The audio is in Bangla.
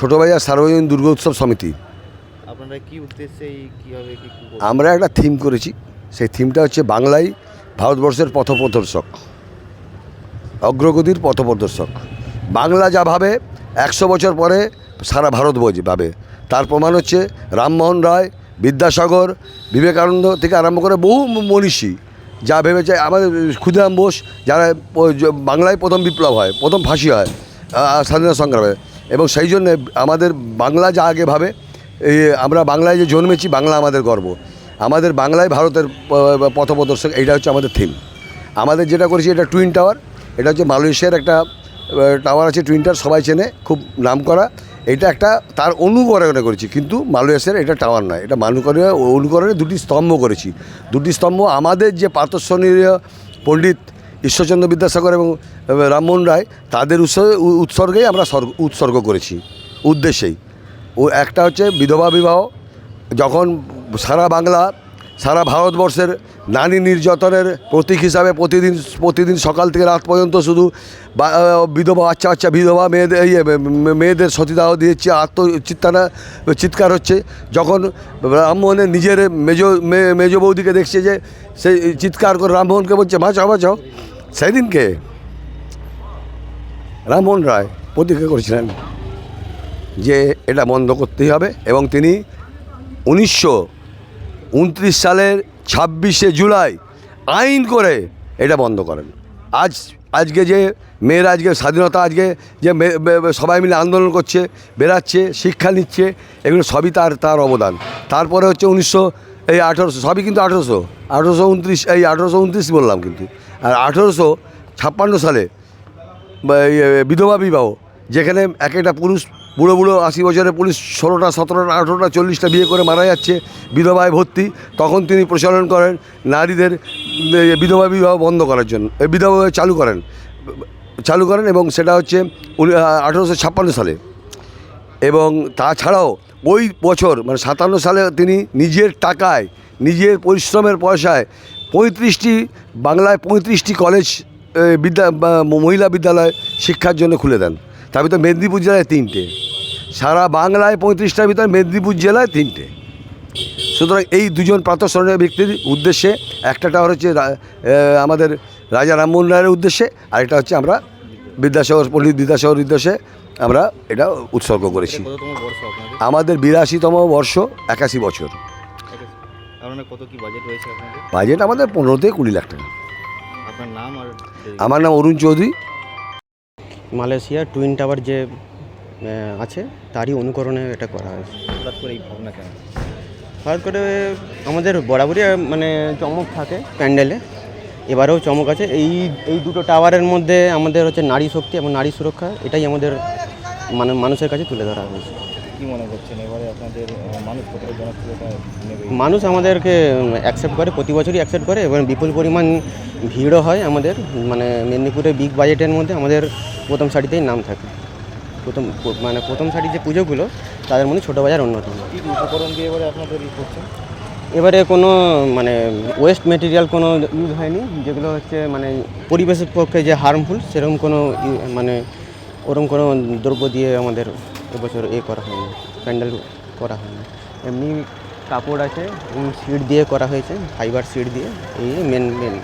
ছোটোবাজার সার্বজনীন দুর্গোৎসব সমিতি। আপনারা কি উদ্দেশ্যে কীভাবে কি কি করবেন? আমরা একটা থিম করেছি। সেই থিমটা হচ্ছে বাংলাই ভারতবর্ষের পথপ্রদর্শক। অগ্রগতির পথপ্রদর্শক। বাংলা যা ভাবে একশো বছর পরে সারা ভারত বোঝ ভাবে। তার প্রমাণ হচ্ছে রামমোহন রায় বিদ্যাসাগর বিবেকানন্দ থেকে আরম্ভ করে বহু মনীষী যা ভেবেছে আমাদের ক্ষুদিরাম বোস যারা বাংলায় প্রথম বিপ্লব হয় প্রথম ফাঁসি হয় স্বাধীনতা সংগ্রামে। এবং সেই জন্য আমাদের বাংলা যা আগে ভাবে আমরা বাংলায় যে জন্মেছি, বাংলা আমাদের গর্ব। আমাদের বাংলায় ভারতের পথপ্রদর্শক, এইটা হচ্ছে আমাদের থিম আমাদের যেটা করেছি, এটা টুইন টাওয়ার এটা হচ্ছে মালয়েশিয়ার একটা টাওয়ার আছে টুইন টাওয়ার সবাই চেনে, খুব নাম করা এটা একটা, তার অনুকরণে করেছি, কিন্তু মালয়েশিয়ার এটা টাওয়ার নয়। এটা মানুকরণে অনুকরণে দুটি স্তম্ভ করেছি। দুটি স্তম্ভ আমাদের যে পার্থস্বনীয় পণ্ডিত ঈশ্বরচন্দ্র বিদ্যাসাগর এবং রামমোহন রায়, তাদের উৎস- উৎসর্গেই আমরা উৎসর্গ করেছি, উদ্দেশ্যেই। ও একটা হচ্ছে বিধবা বিবাহ, যখন সারা বাংলা, সারা ভারতবর্ষের নারী নির্যাতনের প্রতীক হিসাবে প্রতিদিন প্রতিদিন সকাল থেকে রাত পর্যন্ত শুধু বিধবা, বাচ্চা বাচ্চা, বিধবা, মেয়েদের ইয়ে মেয়েদের সতীদাহ দিয়েছে আত্মচিত্তানা চিৎকার হচ্ছে। যখন রামমোহনের নিজের মেজ মেজ বৌদিকে দেখছে যে, সেই চিৎকার করে রামমোহনকে বলছে, বাঁচাও বাঁচাও। সেদিনকে রামমোহন রায় প্রতিজ্ঞা করেছিলেন যে এটা বন্ধ করতেই হবে এবং তিনি উনিশশো উনত্রিশ সালের ছাব্বিশে জুলাই আইন করে এটা বন্ধ করেন। আজ, আজকে যে মেয়েরা আজকে স্বাধীনতা, আজকে যে সবাই মিলে আন্দোলন করছে বেরাচ্ছে শিক্ষা নিচ্ছে, এগুলো সবই তার তার অবদান। তারপরে হচ্ছে উনিশশো এই আঠেরোশো, সবই কিন্তু আঠেরোশো। আঠেরোশো উনত্রিশ, এই আঠেরোশো উনত্রিশ বললাম কিন্তু। আর আঠেরোশো ছাপ্পান্ন সালে বিধবা বিবাহ, যেখানে এক একটা পুরুষ, বুড়ো বুড়ো আশি বছরের পুলিশ ষোলোটা, সতেরোটা, আঠেরোটা, চল্লিশটা বিয়ে করে মারা যাচ্ছে, বিধবায় ভর্তি। তখন তিনি প্রচলন করেন নারীদের বিধবা বিবাহ বন্ধ করার জন্য বিধবা চালু করেন। চালু করেন এবং সেটা হচ্ছে আঠেরোশো ছাপ্পান্ন সালে। এবং তাছাড়াও ওই বছর মানে সাতান্ন সালে তিনি নিজের টাকায়, নিজের পরিশ্রমের পয়সায় পঁয়ত্রিশটি, বাংলায় পঁয়ত্রিশটি কলেজ বিদ্যা মহিলা বিদ্যালয় শিক্ষার জন্য খুলে দেন। তার ভিতরে মেদিনীপুর জেলায় তিনটে। সারা বাংলায় পঁয়ত্রিশটার ভিতরে মেদিনীপুর জেলায় তিনটে। সুতরাং এই দুজন প্রাতঃস্মরণীয় ব্যক্তির উদ্দেশ্যে একটাটা হচ্ছে আমাদের রাজা রামমোহন রায়ের উদ্দেশ্যে আর আরেকটা হচ্ছে আমরা বিদ্যাসাগর, পণ্ডিত বিদ্যাসাগর উদ্দেশ্যে আমরা এটা উৎসর্গ করেছি। আমাদের বিরাশিতম বর্ষ একাশি বছর। আপনার কত কি বাজেট বাজেট আমাদের পনেরো থেকে কুড়ি লাখ টাকা। নাম আমার নাম অরুণ চৌধুরী। মালয়েশিয়ার টুইন টাওয়ার যে আছে তারই অনুকরণে এটা করা হয়েছে। হঠাৎ করে এই ভাবনা কেন? হঠাৎ করে আমাদের বরাবরই মানে চমক থাকে প্যান্ডেলে। এবারেও চমক আছে। এই এই দুটো টাওয়ারের মধ্যে আমাদের হচ্ছে নারী শক্তি এবং নারী সুরক্ষা এটাই আমাদের মানে মানুষের কাছে তুলে ধরা হয়েছে। কি মনে করছেন? এবারে আপনাদের মানুষ কতটা জনপ্রিয়তা নেবে মানুষ আমাদেরকে অ্যাকসেপ্ট করে প্রতি বছরই অ্যাকসেপ্ট করে এবং বিপুল পরিমাণ ভিড়ও হয় আমাদের। মানে মেদিনীপুরের বিগ বাজেটের মধ্যে আমাদের প্রথম শাড়িতেই নাম থাকে। প্রথম মানে প্রথম সারির যে পুজোগুলো তাদের মধ্যে ছোটো বাজার অন্যতম। উপকরণ দিয়ে এবারে আপনাদের ই করছেন? এবারে কোনো মানে ওয়েস্ট মেটেরিয়াল কোনো ইউজ হয়নি যেগুলো হচ্ছে মানে পরিবেশের পক্ষে যে হার্মফুল সেরকম কোনো মানে ওরকম কোনো দ্রব্য দিয়ে আমাদের এবছর এ করা হয়নি, প্যান্ডেল করা হয়নি। এমনি কাপড় আছে সিট দিয়ে করা হয়েছে ফাইবার সিট দিয়ে, এই মেন মেন